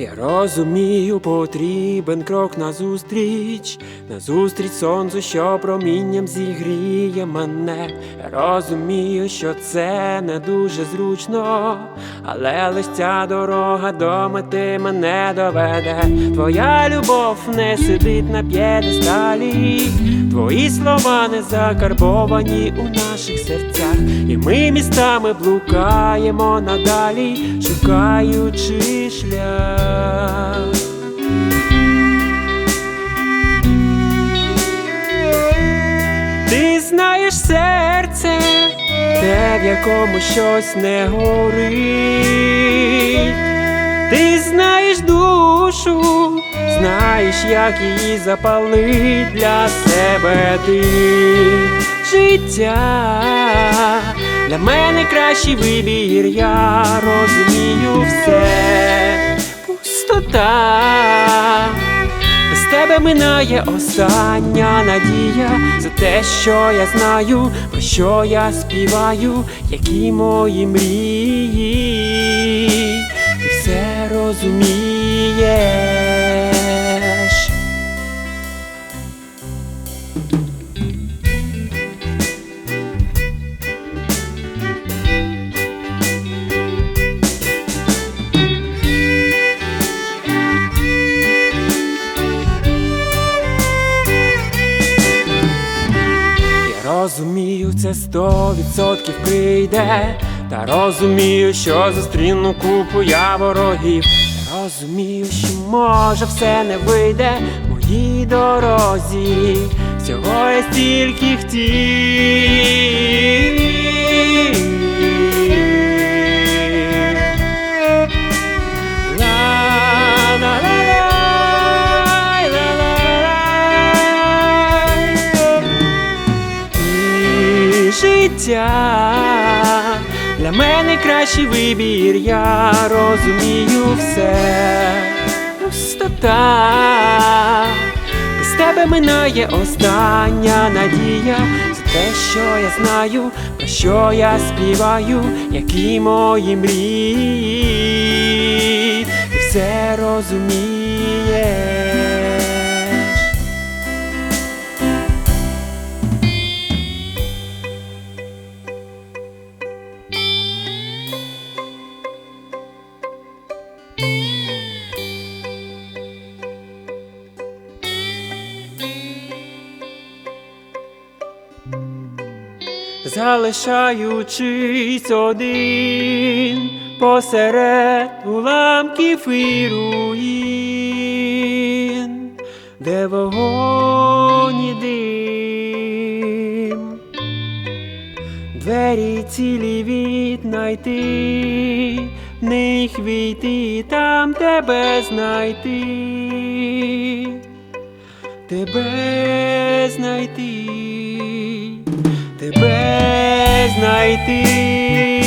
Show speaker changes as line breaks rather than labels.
Я розумію, потрібен крок назустріч, назустріч сонцю, що промінням зігріє мене. Я розумію, що це не дуже зручно, але лиш ця дорога до мети мене доведе. Твоя любов не сидить на п'єдесталі, твої слова не закарбовані у наших серцях, і ми містами блукаємо надалі, шукаючи шлях. Ти знаєш серце, те, в якому щось не горить. Знаєш душу, знаєш, як її запалить для себе ти життя. Для мене кращий вибір, я розумію все. Пустота. Без тебе минає остання надія за те, що я знаю, про що я співаю, які мої мрії, розумієш. Я розумію, це сто відсотків прийде. Та розумію, що зустріну купу я ворогів. Я розумію, що може все не вийде в моїй дорозі. Всього я стільки хотів. Життя для мене кращий вибір, я розумію все. Пустота, без тебе минає остання надія. За те, що я знаю, про що я співаю, які мої мрії, ти все розумієш. Залишаючись один посеред уламків і руїн, де вогонь і дим, двері цілі віднайти, в них війти, там тебе знайти, тебе знайти тебе знайти.